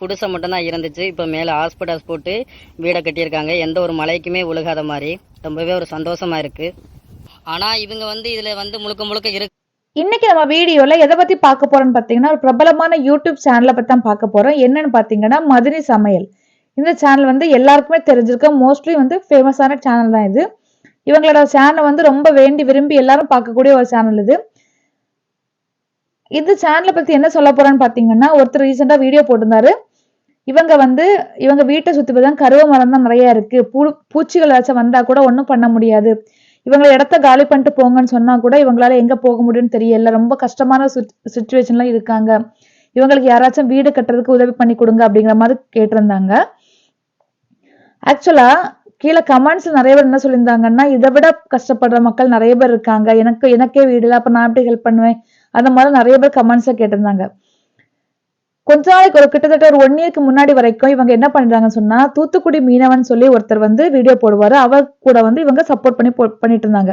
குடிசை மட்டும்தான் இருந்துச்சு. இப்போ மேலே ஹாஸ்பிட்டல்ஸ் போட்டு வீடை கட்டியிருக்காங்க. எந்த ஒரு மலைக்குமே உழுகாத மாதிரி. ரொம்பவே ஒரு சந்தோஷமா இருக்கு. ஆனால் இவங்க வந்து இதில் வந்து முழுக்க முழுக்க இருக்கு இன்னைக்கு நம்ம வீடியோல எதை பத்தி பார்க்க போறோம்னு பாத்தீங்கன்னா ஒரு பிரபலமான யூடியூப் சேனலை பத்தி தான் பார்க்க போறோம். என்னன்னு பாத்தீங்கன்னா மதுரை சமையல். இந்த சேனல் வந்து எல்லாருக்குமே தெரிஞ்சிருக்க மோஸ்ட்லி வந்து ஃபேமஸான சேனல் தான் இது. இவங்களோட சேனல் வந்து ரொம்ப வேண்டி விரும்பி எல்லாரும் பார்க்கக்கூடிய ஒரு சேனல் இது. இந்த சேனலை பத்தி என்ன சொல்ல போறேன்னு பாத்தீங்கன்னா ஒருத்தர் ரீசெண்டா வீடியோ போட்டிருந்தாரு. இவங்க வந்து இவங்க வீட்டை சுத்தி தான் கருவ மரம் தான் நிறைய இருக்கு. பூ பூச்சிகள் ஏதாச்சும் வந்தா கூட ஒன்றும் பண்ண முடியாது. இவங்களை இடத்த காலி பண்ணிட்டு போங்கன்னு சொன்னா கூட இவங்களால எங்க போக முடியும்னு தெரியல. ரொம்ப கஷ்டமான சுச்சுவேஷன்ல இருக்காங்க. இவங்களுக்கு யாராச்சும் வீடு கட்டுறதுக்கு உதவி பண்ணி கொடுங்க அப்படிங்கிற மாதிரி கேட்டிருந்தாங்க. ஆக்சுவலா கீழே கமெண்ட்ஸ் நிறைய பேர் என்ன சொல்லியிருந்தாங்கன்னா இதை விட கஷ்டப்படுற மக்கள் நிறைய பேர் இருக்காங்க. எனக்கு எனக்கே வீடு இல்லை அப்ப நான் எப்படி ஹெல்ப் பண்ணுவேன்? அந்த மாதிரி நிறைய பேர் கமெண்ட்ஸை கேட்டிருந்தாங்க. கொஞ்ச நாளைக்கு ஒரு கிட்டத்தட்ட ஒரு ஒன் இயர்க்கு முன்னாடி வரைக்கும் இவங்க என்ன பண்றாங்கன்னு சொன்னா தூத்துக்குடி மீனவன் சொல்லி ஒருத்தர் வந்து வீடியோ போடுவாரு. அவர் கூட வந்து இவங்க சப்போர்ட் பண்ணி போ- பண்ணிட்டு இருந்தாங்க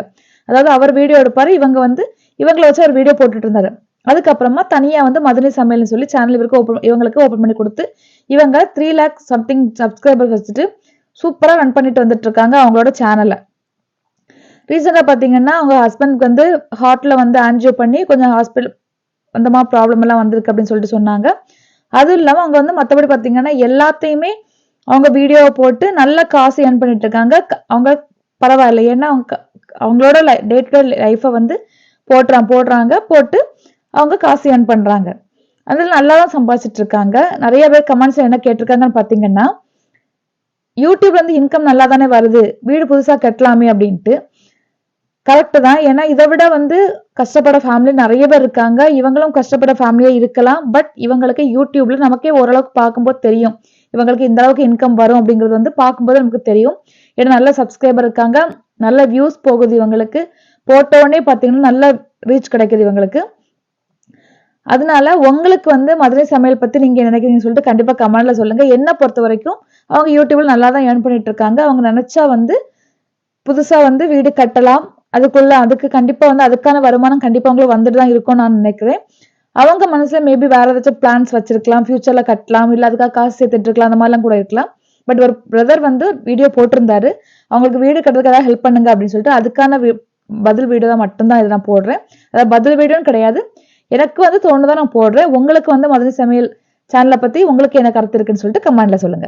அதாவது அவர் வீடியோ எடுப்பாரு இவங்க வந்து இவங்களை வச்சு ஒரு வீடியோ போட்டுட்டு இருந்தாரு அதுக்கப்புறமா தனியா வந்து மதுரை சமையல்னு சொல்லி சேனல் இவருக்கு ஓப்பன் இவங்களுக்கு ஓப்பன் பண்ணி கொடுத்து இவங்க த்ரீ லேக் சம்திங் சப்ஸ்கிரைபர் வச்சுட்டு சூப்பரா ரன் பண்ணிட்டு வந்துட்டு இருக்காங்க அவங்களோட சேனலை ரீசெண்டா பாத்தீங்கன்னா அவங்க ஹஸ்பண்ட்க்கு வந்து ஹார்ட்ல வந்து ஆன்ஜியோ பண்ணி கொஞ்சம் ஹாஸ்பிட்டல் அந்த மாதிரி ப்ராப்ளம் எல்லாம் வந்திருக்கு அப்படின்னு சொல்லிட்டு சொன்னாங்க. அதுவும் இல்லாமல் அவங்க வந்து மற்றபடி பார்த்தீங்கன்னா எல்லாத்தையுமே அவங்க வீடியோவை போட்டு நல்ல காசு ஏர்ன் பண்ணிட்டு இருக்காங்க. க- அவங்க பரவாயில்ல. ஏன்னா அவங்க க- அவங்களோட டே டு டே லைஃப்பை வந்து போட்டுறான் போடுறாங்க. போட்டு அவங்க காசு ஏர்ன் பண்ணுறாங்க அதில் நல்லா தான் சம்பாதிச்சிட்டு இருக்காங்க. நிறைய பேர் கமெண்ட்ஸ் என்ன கேட்டிருக்காங்கன்னு பார்த்தீங்கன்னா யூடியூப்ல இருந்து இன்கம் நல்லா தானே வருது. வீடு புதுசாக கட்டலாமே அப்படின்ட்டு. கரெக்டு தான். ஏன்னா இதை விட வந்து கஷ்டப்பட ஃபேமிலி நிறைய பேர் இருக்காங்க. இவங்களும் கஷ்டப்பட ஃபேமிலியாக இருக்கலாம். பட் இவங்களுக்கு யூடியூப்ல நமக்கே ஓரளவுக்கு பார்க்கும்போது தெரியும். இவங்களுக்கு இந்த அளவுக்கு இன்கம் வரும் அப்படிங்கிறது வந்து பார்க்கும்போது நமக்கு தெரியும். ஏன்னா நல்ல சப்ஸ்கிரைபர் இருக்காங்க. நல்ல வியூஸ் போகுது இவங்களுக்கு. போட்டோன்னே பார்த்தீங்கன்னா நல்ல ரீச் கிடைக்குது இவங்களுக்கு. அதனால உங்களுக்கு வந்து மதுரை சமையல் பத்தி நீங்க நினைக்கிறீங்க நினைக்கிறீங்கன்னு சொல்லிட்டு கண்டிப்பா கமெண்ட்ல சொல்லுங்க. என்ன பொறுத்த வரைக்கும் அவங்க யூடியூப்ல நல்லா தான் ஏர்ன் பண்ணிட்டு இருக்காங்க. அவங்க நினைச்சா வந்து புதுசா வந்து வீடு கட்டலாம். அதுக்குள்ள அதுக்கு கண்டிப்பா வந்து அதுக்கான வருமானம் கண்டிப்பா உங்களுக்கு வந்துட்டு தான் இருக்கும் நான் நினைக்கிறேன். அவங்க மனசுல மேபி வேற ஏதாச்சும் பிளான்ஸ் வச்சிருக்கலாம் ஃபியூச்சர்ல கட்டலாம் இல்ல அதுக்காக காசு சேர்த்துட்டு இருக்கலாம் அந்த மாதிரிலாம் கூட இருக்கலாம். பட் ஒரு பிரதர் வந்து வீடியோ போட்டிருந்தாரு. அவங்களுக்கு வீடு கட்டுறதுக்கு ஏதாவது ஹெல்ப் பண்ணுங்க அப்படின்னு சொல்லிட்டு அதுக்கான பதில் வீடியோ தான் மட்டும்தான் இதை நான் போடுறேன். அதாவது பதில் வீடியோன்னு கிடையாது. எனக்கு வந்து தோணுதான் நான் போடுறேன். உங்களுக்கு வந்து மதுரை சமையல் சேனலை பத்தி உங்களுக்கு என்ன கருத்து இருக்குன்னு சொல்லிட்டு கமெண்ட்ல சொல்லுங்க.